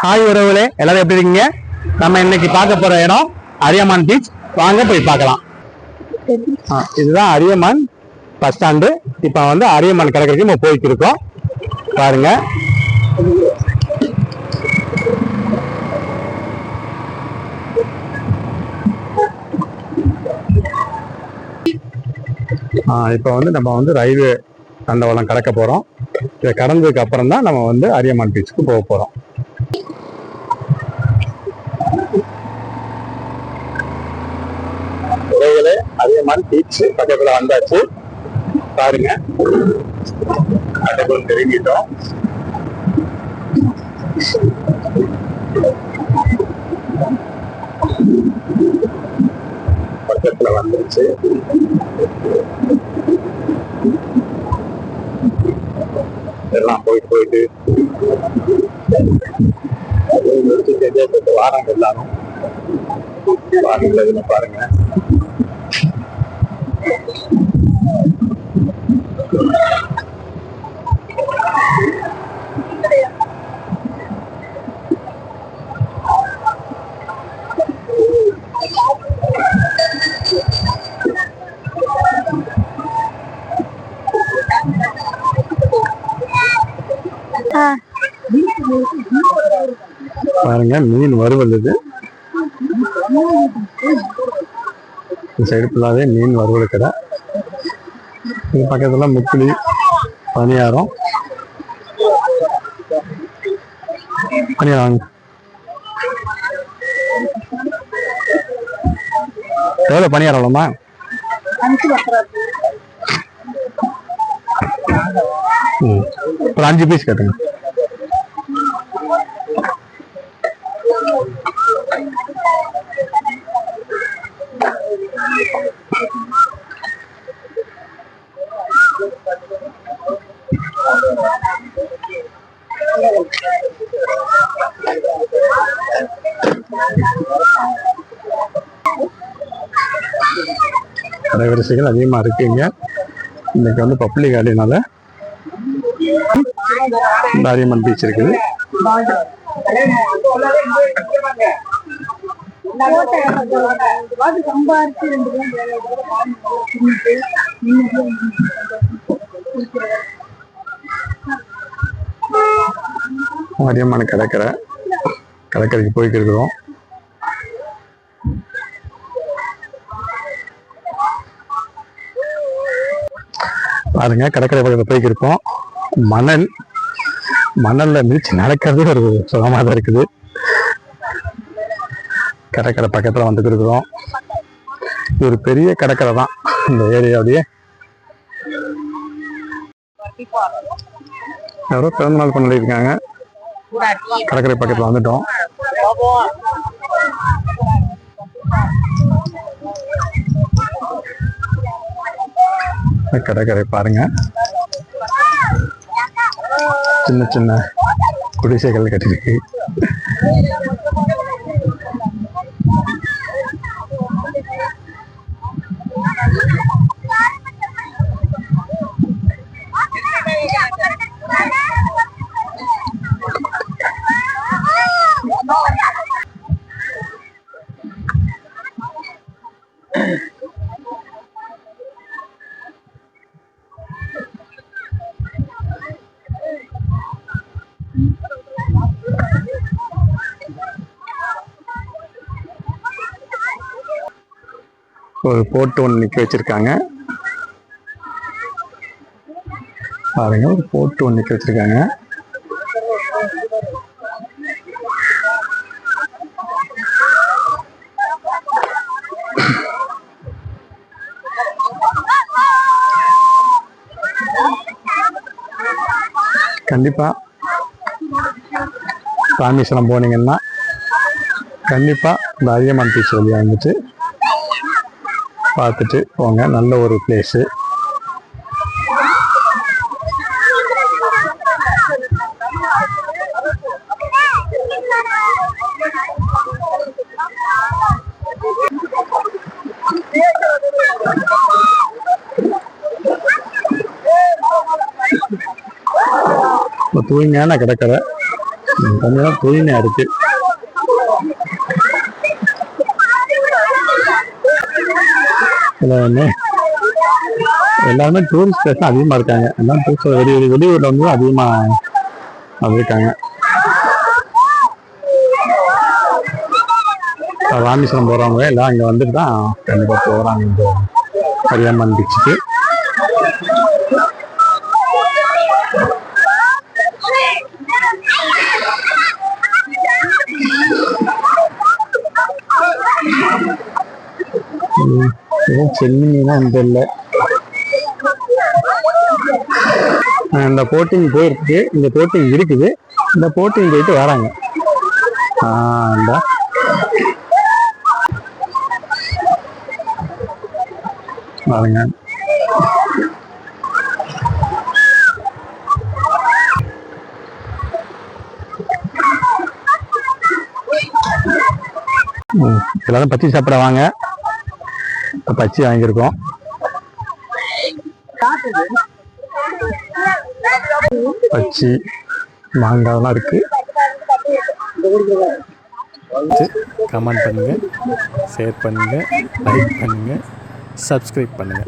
Hi உறவுகளே எல்லாரும் எப்படி இருக்கீங்க? நம்ம இன்னைக்கு பார்க்க போற இடம் அரியமான் பீச் வாங்க போய் பார்க்கலாம். இதுதான் அரியமான் பஸ் ஸ்டாண்டு இப்போ வந்து அரியமான் கடற்கரைக்கு நம்ம போயிட்டு இருக்கோம். பாருங்க. இப்போ வந்து நம்ம வந்து ரயில்வே தண்டவாளம் கடக்க போகிறோம் இதை கடந்ததுக்கு அப்புறம் தான் நம்ம வந்து அரியமான் பீச்சுக்கு போக போகிறோம் அதே மாதிரி பீச் பக்கத்துல வந்தாச்சு. பாருங்க. அதுக்குள்ள நெருங்கிட்டோம் பக்கத்துல வந்துருச்சு. எல்லாம் போயிட்டு போயிட்டு. வாரம் வாராங்க எல்லாரும் பாருங்க பாருங்க. பாருங்க மீன் வறுவல் இது இந்த சைடு ஃபுல்லாவே மீன் வறுவல் கடை இது பக்கத்துல முக்கிலி பணியாரம் பணியாரம் வாங்க. எவ்வளவு பணியாரம் எவ்வளோமா ஒரு அஞ்சு பீஸ் கேட்டுங்க. அலைவரிசைகள் அதிகமாக இருக்குங்க. இன்னைக்கு வந்து பப்ளிக் ஆடினால தாரியம்மன் பீச் இருக்குது. மாரியம்மன் கடற்கரை. கடற்கரைக்கு போய்க்கு இருக்கிறோம் பாருங்க கடற்கரை பக்கத்தில் போய்க்கு இருக்கோம் மணல் மணல்ல மிதிச்சு நடக்கிறது ஒரு சுகமாக தான் இருக்குது. கடற்கரை பக்கத்தில் வந்துட்டு இருக்கிறோம் இது ஒரு பெரிய கடற்கரை தான். இந்த ஏரியாவுடைய யாரோ பிறந்த நாள் பண்ணி இருக்காங்க. கடற்கரை பக்கத்தில் வந்துட்டோம். கடற்கரை பாருங்க. சின்ன சின்ன குடிசைகள் கட்டிருக்கு ஒரு போட்டு ஒன்று நிக்க வச்சிருக்காங்க. பாருங்க ஒரு போட்டு ஒன்று நிக்க வச்சிருக்காங்க. கண்டிப்பா. ராமேஸ்வரம் போனீங்கன்னா கண்டிப்பாக இந்த அரியமான் பீச் வழியாக வந்துட்டு பார்த்துட்டு போங்க. நல்ல ஒரு பிளேஸு இப்போ தூய்மையான கடற்கரை. கொஞ்சம் தூய்மையா இருக்கு. இதுல வந்து எல்லாருமே டூரிஸ்ட் பிளேஸ் அதிகமாக இருக்காங்க. எல்லாம் டூரிஸ்ட் வெளி வெளி- வெளியூரில் வந்து அதிகமாக வந்திருக்காங்க. ராமேஸ்வரம் போகிறவங்க எல்லாம் இங்கே வந்துட்டு தான் கண்டிப்பாக போகிறாங்க இந்த கரியாமன் பீச்சுக்கு செல்லினா இந்த இல்லை. இந்த போட்டிங் போயிருக்கு. இந்த போட்டிங் இருக்குது. இந்த போட்டிங் போயிட்டு வராங்க. ஆ, பாருங்க. எல்லாரும் பத்தி சாப்பிட வாங்க. பச்சி வாங்கியிருக்கோம். பச்சி மாங்காய்லாம் இருக்கு. கமெண்ட் பண்ணுங்க ஷேர் பண்ணுங்க லைக் பண்ணுங்க சப்ஸ்கிரைப் பண்ணுங்க.